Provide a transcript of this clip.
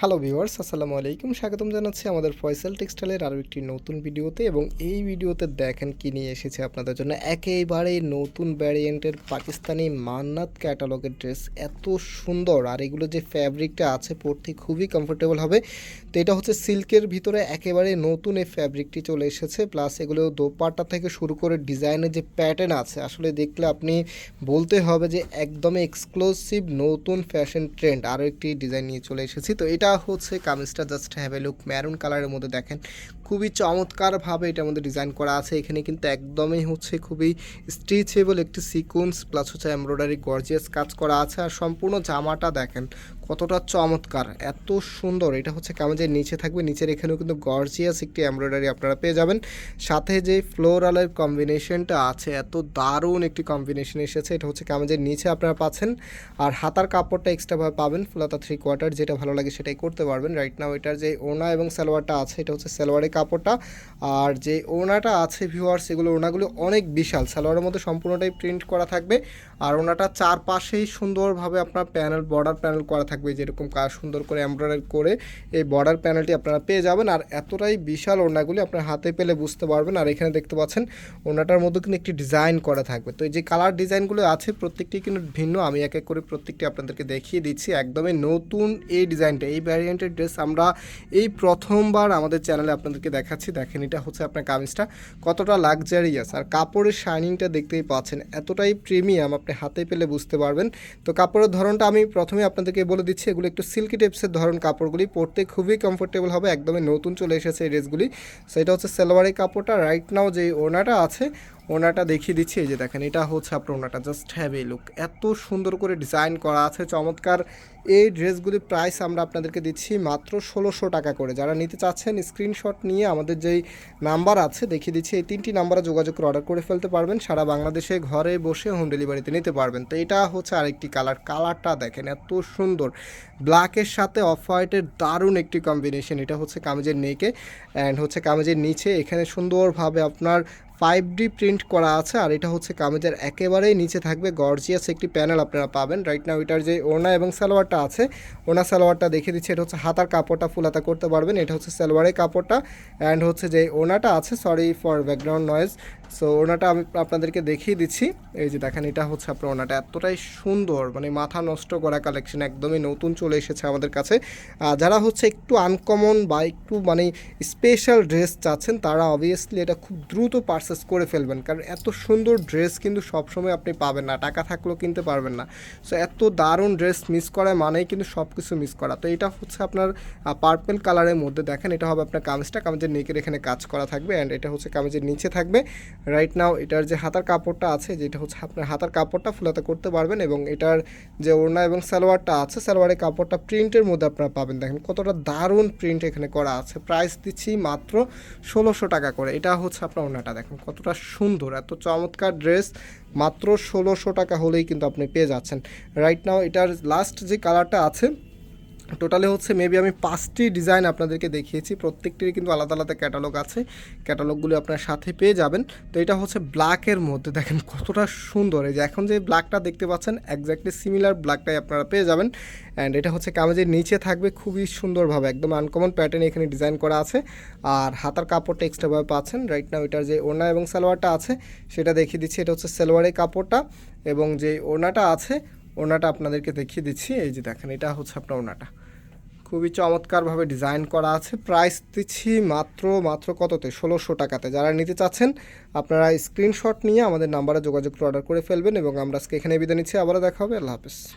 Hello viewers আসসালামু আলাইকুম। স্বাগতম জানাচ্ছি আমাদের ফয়সাল টেক্সটাইলের আরও একটি নতুন ভিডিওতে এবং এই ভিডিওতে দেখেন কি নিয়ে এসেছে আপনাদের জন্য। একেবারে নতুন ভ্যারিয়েন্টের পাকিস্তানি মান্নাত ক্যাটালগের ড্রেস এত সুন্দর। আর এগুলো যে ফ্যাব্রিকটা আছে, পরতে খুবই কমফোর্টেবল হবে। তো এটা হচ্ছে সিল্কের ভিতরে একেবারে নতুন এই ফ্যাব্রিকটি চলে এসেছে। প্লাস এগুলো দোপাট্টা থেকে শুরু করে ডিজাইনের যে প্যাটার্ন আছে, আসলে দেখলে আপনি বলতে হবে যে একদমই এক্সক্লুসিভ নতুন ফ্যাশন ট্রেন্ড আরও একটি ডিজাইন নিয়ে চলে এসেছি। তো এটা হচ্ছে। কামিজটা just have a look maroon কালারের মধ্যে দেখেন, খুবই চমৎকারভাবে এটার মধ্যে ডিজাইন করা আছে। এখানে কিন্তু একদমই হচ্ছে খুবই স্ট্রিচেবল একটি সিকোয়েন্স প্লাস হচ্ছে এমব্রয়ডারি গর্জিয়াস কাজ করা আছে। আর সম্পূর্ণ জামাটা দেখেন, কতটা চমৎকার, এত সুন্দর। এটা হচ্ছে কামিজের নিচে থাকবে। নিচের এখানেও কিন্তু গর্জিয়াস একটি এমব্রয়ডারি আপনারা পেয়ে যাবেন। সাথে যে ফ্লোরালের কম্বিনেশনটা আছে, এত দারুণ একটি কম্বিনেশন এসেছে। এটা হচ্ছে কামিজের নিচে আপনারা পাচ্ছেন। আর হাতার কাপড়টা এক্সট্রাভাবে পাবেন ফুলাতা থ্রি কোয়ার্টার যেটা ভালো লাগে সেটাই করতে পারবেন। রাইট নাও এটার যে ওনা এবং সালোয়ারটা আছে, এটা হচ্ছে সালোয়ারের কাপড়টা। আর যে ওনাটা আছে ভিউয়ার্স এগুলো ওনাগুলো অনেক বিশাল। সালোয়ারের মধ্যে সম্পূর্ণটাই প্রিন্ট করা থাকবে। আর ওনাটা চারপাশেই সুন্দরভাবে আপনার প্যানেল বর্ডার প্যানেল করা থাকবে, যেরকম কাজ সুন্দর করে এমব্রয়ডারি করে এই বর্ডার প্যানেলটি আপনারা পেয়ে যাবেন। আর এতটাই বিশাল ওনাগুলি আপনার হাতে পেলে বুঝতে পারবেন। আর এখানে দেখতে পাচ্ছেন ওনাটার মধ্যে কিন্তু একটি ডিজাইন করা থাকবে। তো এই যে কালার ডিজাইনগুলো আছে, প্রত্যেকটি কিন্তু ভিন্ন। আমি এক এক করে প্রত্যেকটি আপনাদেরকে দেখিয়ে দিচ্ছি। একদমই নতুন এই ডিজাইনটা এই ভ্যারিয়েন্টের ড্রেস আমরা এই প্রথমবার আমাদের চ্যানেলে আপনাদেরকে দেখাচ্ছি। দেখেন, এটা হচ্ছে আপনার কামিজটা। কতটা লাক্সারিয়াস আর কাপড়ের শাইনিংটা দেখতেই পাচ্ছেন, এতটাই প্রিমিয়াম আপনি হাতে পেলে বুঝতে পারবেন। তো কাপড়ের ধরনটা আমি প্রথমে আপনাদেরকে বলে দিচ্ছি, এগুলো একটু সিল্কি টেপসের ধরন কাপড়গুলি। পরতে খুবই কমফোর্টেবল হবে, একদমই নতুন চলে এসেছে এই ড্রেসগুলি সেটা হচ্ছে সেলোয়ারি কাপড়টা। রাইট নাও যে ওনাটা আছে ওনাটা দেখিয়ে দিচ্ছি, এই যে দেখেন, এটা হচ্ছে আপনার ওনাটা জাস্ট হ্যাভ এ লুক এত সুন্দর করে ডিজাইন করা আছে, চমৎকার। এই ড্রেসগুলির প্রাইস আমরা আপনাদেরকে দিচ্ছি মাত্র ষোলোশো টাকা করে। যারা নিতে চাচ্ছেন স্ক্রিনশট নিয়ে আমাদের যেই নাম্বার আছে, দেখিয়ে দিচ্ছি, এই তিনটি নাম্বারে যোগাযোগ করে অর্ডার করে ফেলতে পারবেন। সারা বাংলাদেশে ঘরে বসে হোম ডেলিভারিতে নিতে পারবেন। তো এটা হচ্ছে আরেকটি কালার কালারটা দেখেন, এত সুন্দর। ব্ল্যাকের সাথে অফ হোয়াইটের দারুণ একটি কম্বিনেশন এটা হচ্ছে কামিজের নেকে অ্যান্ড হচ্ছে কামিজের নিচে। এখানে সুন্দরভাবে আপনার ফাইভ ডি প্রিন্ট করা আছে, আর এটা হচ্ছে কামিজের একেবারেই নিচে থাকবে গর্জিয়াস একটি প্যানেল আপনারা পাবেন। রাইট নাও এটার যে ওনা এবং সালোয়ারটা আছে ওনা সালোয়ারটা দেখে দিচ্ছে, এটা হচ্ছে হাতার কাপড়টা ফুলাতা করতে পারবেন। এটা হচ্ছে সালোয়ারের কাপড়টা অ্যান্ড হচ্ছে যে ওনাটা আছে sorry for background noise so ওনাটা আমি আপনাদেরকে দেখিয়ে দিচ্ছি। এই যে দেখেন, এটা হচ্ছে আপনার ওনাটা এতটাই সুন্দর মানে মাথা নষ্ট করা কালেকশন একদমই নতুন চলে এসেছে আমাদের কাছে। যারা হচ্ছে একটু আনকমন বা একটু মানে স্পেশাল ড্রেস চাচ্ছেন, তারা অবভিয়াসলি এটা খুব দ্রুত পারচেস করে ফেলবেন। কারণ এত সুন্দর ড্রেস কিন্তু সবসময় আপনি পাবেন না, টাকা থাকলেও কিনতে পারবেন না। সো এত দারুণ ড্রেস মিস করা মানেই কিন্তু সব কিছু মিস করা। তো এটা হচ্ছে আপনার পার্পেল কালারের মধ্যে। দেখেন, এটা হবে আপনার কামিজটা। কামিজের নেকের এখানে কাজ করা থাকবে অ্যান্ড এটা হচ্ছে কামিজের নিচে থাকবে। রাইট নাও এটার যে হাতার কাপড়টা আছে, যেটা হচ্ছে আপনার হাতার কাপড়টা ফুলাতে করতে পারবেন এবং এটার যে ওড়না এবং সালোয়ারটা আছে, সালোয়ারের কাপড়টা প্রিন্টের মধ্যে আপনারা পাবেন। দেখেন কতটা দারুণ প্রিন্ট এখানে করা আছে। প্রাইস দিচ্ছি মাত্র ষোলোশো টাকা করে। এটা হচ্ছে আপনার ওড়নাটা। দেখেন কতটা সুন্দর, এত চমৎকার ড্রেস মাত্র ষোলোশো টাকা হলেই কিন্তু আপনি পেয়ে যাচ্ছেন। রাইট নাও এটার লাস্ট যে কালারটা আছে টোটালে হচ্ছে মেবি আমি পাঁচটি ডিজাইন আপনাদেরকে দেখিয়েছি প্রত্যেকটির কিন্তু আলাদা আলাদা ক্যাটালগ আছে। ক্যাটালগুলো আপনার সাথে পেয়ে যাবেন। তো এটা হচ্ছে ব্ল্যাকের মধ্যে, দেখেন কতটা সুন্দর। এই যে এখন যে ব্ল্যাকটা দেখতে পাচ্ছেন একজ্যাক্টলি সিমিলার ব্ল্যাকটাই আপনারা পেয়ে যাবেন। অ্যান্ড এটা হচ্ছে কামেজের নিচে থাকবে, খুবই সুন্দরভাবে, একদম আনকমন প্যাটার্ন এখানে ডিজাইন করা আছে। আর হাতার কাপড়টা এক্সট্রাভাবে পাচ্ছেন রাইট নাও এটার যে ওড়না এবং সালোয়ারটা আছে, সেটা দেখিয়ে দিচ্ছি। এটা হচ্ছে সালোয়ারের কাপড়টা এবং যে ওড়নাটা আছে ওনাটা আপনাদেরকে দেখিয়ে দিচ্ছি। এই যে দেখেন, এটা হচ্ছে আপনার ওনাটা। খুবই চমৎকারভাবে ডিজাইন করা আছে। প্রাইস দিচ্ছি মাত্র মাত্র কততে? ষোলোশো টাকাতে। যারা নিতে চাচ্ছেন, আপনারা স্ক্রিনশট নিয়ে আমাদের নাম্বারে যোগাযোগ অর্ডার করে ফেলবেন এবং আমরা আজকে এখানে বিদায় নিচ্ছি। আবারও দেখা হবে। আল্লাহ হাফেজ।